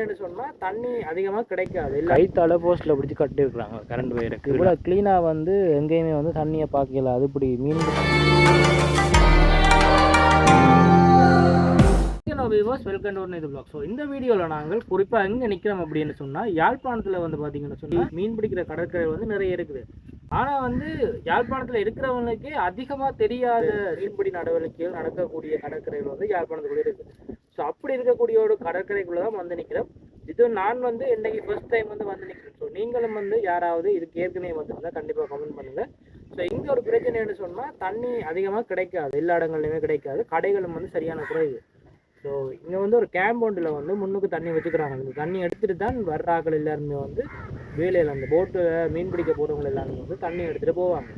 பிரச்சனைன்னு சொன்னால் தண்ணி அதிகமாக கிடைக்காது. இல்லை. கைத்தால போஸ்ட்டில் பிடிச்சி கட்டியிருக்கிறாங்க கரண்ட் வயருக்கு இவ்வளோ க்ளீனாக வந்து எங்கேயுமே வந்து தண்ணியை பார்க்கல அது இப்படி மீன் விவோஸ் வெல்கம் டு இது பிளாக் ஸோ இந்த வீடியோவில் நாங்கள் குறிப்பாக எங்கே நிற்கிறோம் அப்படின்னு சொன்னால் யாழ்ப்பாணத்தில் வந்து பார்த்தீங்கன்னு சொன்னால் மீன் பிடிக்கிற கடற்கரை வந்து நிறைய இருக்குது. ஆனால் வந்து யாழ்ப்பாணத்தில் இருக்கிறவங்களுக்கே அதிகமாக தெரியாத மீன்பிடி நடவடிக்கைகள் நடக்கக்கூடிய கடற்கரைகள் வந்து யாழ்ப்பாணத்துக்குள்ளே இருக்குது. ஸோ அப்படி இருக்கக்கூடிய ஒரு கடற்கரைக்குள்ளே தான் வந்து நிற்கிறோம். இது நான் வந்து இன்னைக்கு ஃபர்ஸ்ட் டைம் வந்து வந்து நிற்கிறேன். ஸோ நீங்களும் வந்து யாராவது இதுக்கு ஏற்கனவே வந்திருந்தா கண்டிப்பாக கமெண்ட் பண்ணுங்கள் ஸோ இங்கே ஒரு பிரச்சனைன்னு சொன்னால் தண்ணி அதிகமாக கிடைக்காது. எல்லா இடங்கள்லையுமே கிடைக்காது. கடைகளும் வந்து சரியான குறைவு. ஸோ இங்கே வந்து ஒரு கேம்பவுண்டில் வந்து முன்னுக்கு தண்ணி வச்சுக்கிறாங்க. இந்த தண்ணி எடுத்துகிட்டு தான் வர்றாக்கள் எல்லாருமே வந்து வேலையில் அந்த போட்டில் மீன் பிடிக்க போகிறவங்க எல்லாருமே வந்து தண்ணி எடுத்துகிட்டு போவாங்க.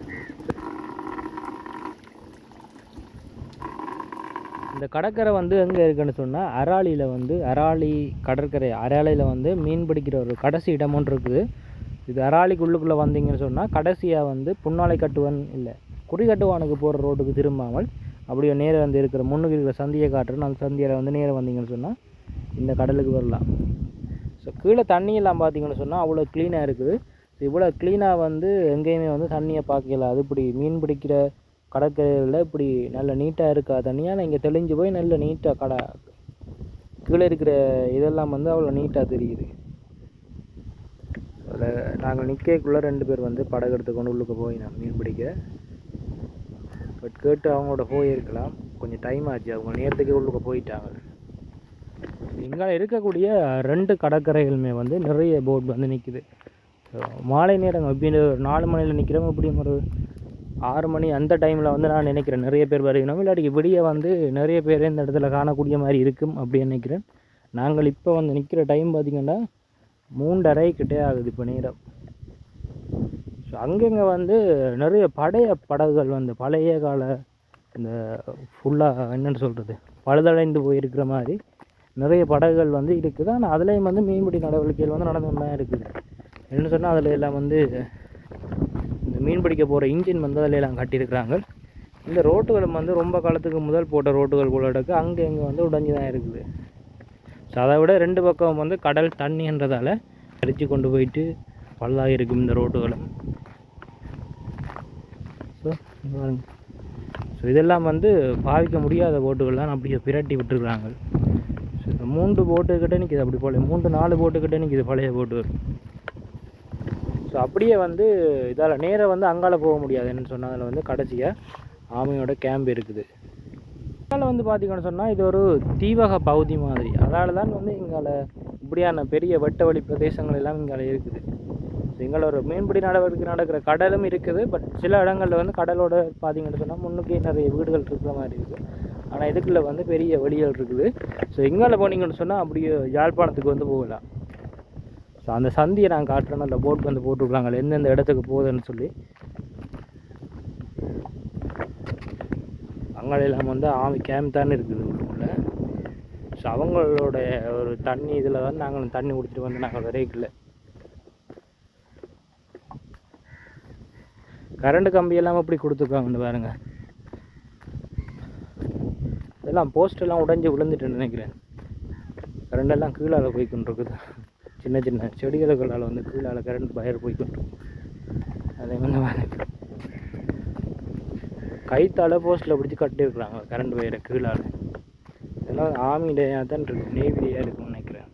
இந்த கடற்கரை வந்து எங்கே இருக்குன்னு சொன்னால் அராலியில் வந்து அராலி கடற்கரை அராலியில் வந்து மீன் பிடிக்கிற ஒரு கடைசி இடம் ஒன்று இருக்குது. இது அராலிக்கு உள்ளுக்குள்ளே வந்தீங்கன்னு சொன்னால் கடைசியாக வந்து புன்னாலை கட்டுவன் இல்லை குறிகட்டுவானுக்கு போகிற ரோட்டுக்கு திரும்பாமல் அப்படியே நேராக வந்து இருக்கிற முன்னுக்கு இருக்கிற சந்தியை காட்டுறேன் அந்த சந்தியில் வந்து நேராக வந்தீங்கன்னு சொன்னால் இந்த கடலுக்கு வரலாம். ஸோ கீழே தண்ணியெல்லாம் பார்த்தீங்கன்னு சொன்னால் அவ்வளோ க்ளீனாக இருக்குது. இவ்வளோ க்ளீனாக வந்து எங்கேயுமே வந்து தண்ணியை பார்க்கல. அது இப்படி மீன் பிடிக்கிற கடற்கரையில் இப்படி நல்ல நீட்டாக இருக்கா? தண்ணியாக இங்கே தெளிஞ்சு போய் நல்ல நீட்டாக கடை கீழே இருக்கிற இதெல்லாம் வந்து அவ்வளோ நீட்டாக தெரியுது. அதில் நாங்கள் நிற்கக்குள்ளே ரெண்டு பேர் வந்து படகு எடுத்து கொண்டு உள்ளுக்கு போய் நான் மீன் பிடிக்க. பட் கேட்டு அவங்களோட போயிருக்கலாம். கொஞ்சம் டைம் ஆச்சு. அவங்க நேரத்துக்கு உள்ளுக்கு போயிட்டாங்க. இங்கே இருக்கக்கூடிய ரெண்டு கடற்கரைகளுமே வந்து நிறைய போட் வந்து நிற்குது மாலை நேரம் அப்படின்னு ஒரு நாலு மணியில் நிற்கிறவங்க இப்படி ஒரு ஆறு மணி அந்த டைமில் வந்து நான் நினைக்கிறேன். நிறைய பேர் வருகிறோம். இல்லாட்டி விடிய வந்து நிறைய பேர் இந்த இடத்துல காணக்கூடிய மாதிரி இருக்கும் அப்படின்னு நினைக்கிறேன். நாங்கள் இப்போ வந்து நிற்கிற டைம் பார்த்திங்கன்னா மூன்றரை கிட்டே ஆகுது இப்போ நேரம். ஸோ அங்கங்கே வந்து நிறைய பழைய படகுகள் வந்து பழைய கால இந்த ஃபுல்லாக என்னென்னு சொல்கிறது பழுதடைந்து போயிருக்கிற மாதிரி நிறைய படகுகள் வந்து இருக்குது. ஆனால் அதுலேயும் வந்து மீன்பிடி நடவடிக்கைகள் வந்து நடந்து தான் இருக்குது. என்ன சொன்னால் அதில் எல்லாம் வந்து மீன் பிடிக்க போகிற இன்ஜின் வந்து அதில் எல்லாம் கட்டியிருக்கிறாங்க. இந்த ரோட்டுகளும் வந்து ரொம்ப காலத்துக்கு முதல் போட்ட ரோட்டுகள் போல இருக்குது அங்கே இங்கே வந்து உடஞ்சி தான் இருக்குது. ஸோ அதை விட ரெண்டு பக்கம் வந்து கடல் தண்ணின்றதால அடித்து கொண்டு போயிட்டு பல்லாக இருக்கும் இந்த ரோட்டுகளும் ஸோ ஸோ இதெல்லாம் வந்து பாவிக்க முடியாத போட்டுகள்லாம் அப்படியே பிரட்டி விட்டுருக்குறாங்க. ஸோ இந்த மூன்று போட்டுக்கிட்டே நிற்கிது அப்படி போல. மூன்று நாலு போட்டுக்கிட்டே நிற்கிது பழைய போட்டுகள். ஸோ அப்படியே வந்து இதால் நேராக வந்து அங்கால போக முடியாது என்னன்னு சொன்னால் அதில் வந்து கடைசியாக ஆமையோட கேம்ப் இருக்குது. இங்கால வந்து பார்த்தீங்கன்னு சொன்னால் இது ஒரு தீவக பகுதி மாதிரி. அதனால தான் வந்து இங்கால இப்படியான பெரிய வெட்ட வழி பிரதேசங்கள் எல்லாம் இங்கால இருக்குது. ஸோ ஒரு மீன்பிடி நடவடிக்கை நடக்கிற கடலும் இருக்குது. பட் சில இடங்களில் வந்து கடலோட பார்த்திங்கன்னு சொன்னால் முன்னுக்கே நிறைய வீடுகள் இருக்கிற மாதிரி இருக்குது ஆனால் இதுக்குள்ளே வந்து பெரிய வழிகள் இருக்குது. ஸோ எங்களால் போனீங்கன்னு சொன்னால் அப்படியே யாழ்ப்பாணத்துக்கு வந்து போகலாம். ஸோ அந்த சந்தியை நான் காட்டுறேன் அந்த போட் வந்து போட்டிருக்காங்களே எந்தெந்த இடத்துக்கு போகுதுன்னு சொல்லி. அங்கே இல்லாமல் வந்து ஆமி கேம் தானே இருக்குது உள்ளுக்குள்ள ஸோ அவங்களோட ஒரு தண்ணி இதில் வந்து நாங்கள் தண்ணி குடிச்சிட்டு வந்து நாங்கள் விரைக்கல. கரண்ட் கம்பி எல்லாம் எப்படி கொடுத்துருக்காங்கன்னு பாருங்க. இதெல்லாம் போஸ்ட் எல்லாம் உடைஞ்சு விழுந்துட்டுன்னு நினைக்கிறேன். கரண்டெல்லாம் கீழே போய் கொண்டிருக்குது சின்ன சின்ன செடிகளுக்குள்ளால் வந்து கீழால் கரண்ட் பயர் போய் அதே மாதிரி கைத்தால போஸ்ட்டில் பிடிச்சி கட்டியிருக்கிறாங்க கரண்ட் வயரை கீழால். இதெல்லாம் ஆர்மியிடையாக தான் இருக்கு நேவியாக இருக்கும்னு நினைக்கிறேன்.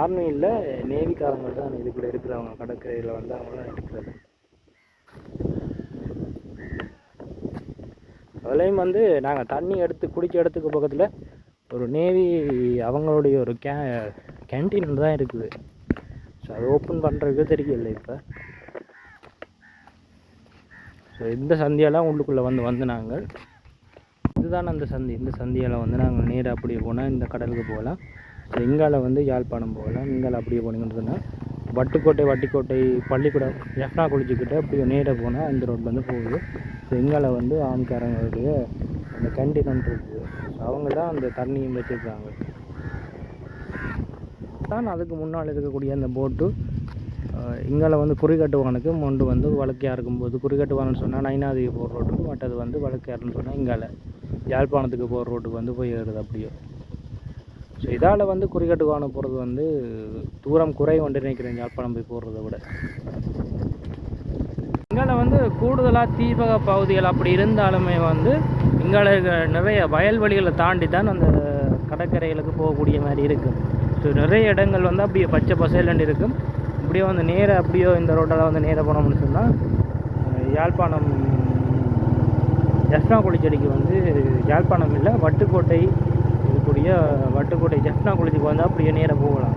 ஆர்மியில் நேவிக்காரங்க தான் இதுக்குள்ளே இருக்கிறவங்க கடற்கரையில் வந்து அவங்களாம் இருக்கிறது. அதுலேயும் வந்து நாங்கள் தண்ணி எடுத்து குடிக்க இடத்துக்கு பக்கத்தில் ஒரு நேவி அவங்களுடைய ஒரு கே கேன்டீன் தான் இருக்குது. ஸோ அது ஓப்பன் பண்ணுறதுக்கு தெரியல இப்போ. ஸோ இந்த சந்தியெல்லாம் உள்ளுக்குள்ளே வந்து வந்து நாங்கள் இதுதான் அந்த சந்தி. இந்த சந்தியால் வந்து நாங்கள் நேராக அப்படியே போனால் இந்த கடலுக்கு போகலாம். ஸோ இங்கால வந்து யாழ்ப்பாணம் போகலாம். இங்கால அப்படியே போனீங்கன்னு வட்டுக்கோட்டை வட்டிக்கோட்டை பள்ளிக்கூடம் எஃப்னா குளிச்சுக்கிட்டு அப்படியே நேராக போனால் இந்த ரோட் வந்து போகுது. ஸோ வந்து ஆண்காரங்களுடைய அந்த கேன்டீன் இருக்குது அவங்க தான் அந்த தண்ணியும் வச்சுருக்காங்க. தான் அதுக்கு முன்னால் இருக்கக்கூடிய அந்த போட்டு இங்கால வந்து குறிகட்டுவானுக்கு மொண்டு வந்து வழக்கையாக இருக்கும்போது குறிகட்டுவான்னு சொன்னால் நைனாதிக்கு போகிற ரோட்டுக்கு அது வந்து வழக்கையாருன்னு சொன்னால் இங்கால யாழ்ப்பாணத்துக்கு போகிற ரோட்டுக்கு வந்து போய் ஏறுது அப்படியே. ஸோ இதால் வந்து குறிக்கட்டு வாகனம் போகிறது வந்து தூரம் குறை கொண்டு நினைக்கிறேன் யாழ்ப்பாணம் போய் போடுறத விட. இங்கால வந்து கூடுதலாக தீபக பகுதிகள் அப்படி இருந்தாலுமே வந்து இங்கால நிறைய வயல்வெளிகளை தாண்டி தான் அந்த கடற்கரைகளுக்கு போகக்கூடிய மாதிரி இருக்கும் ஸோ நிறைய இடங்கள் வந்து அப்படியே பச்சை பசையிலண்டு இருக்கும். அப்படியே வந்து நேராக அப்படியோ இந்த ரோட்டில் வந்து நேராக போனோம்னு சொன்னால் யாழ்ப்பாணம் ஜஃப்னா குளிச்செடிக்கு வந்து யாழ்ப்பாணம் இல்லை வட்டுக்கோட்டை இருக்கக்கூடிய வட்டுக்கோட்டை ஜஃப்னா குளிச்சுக்கு வந்தால் அப்படியே நேராக போகலாம்.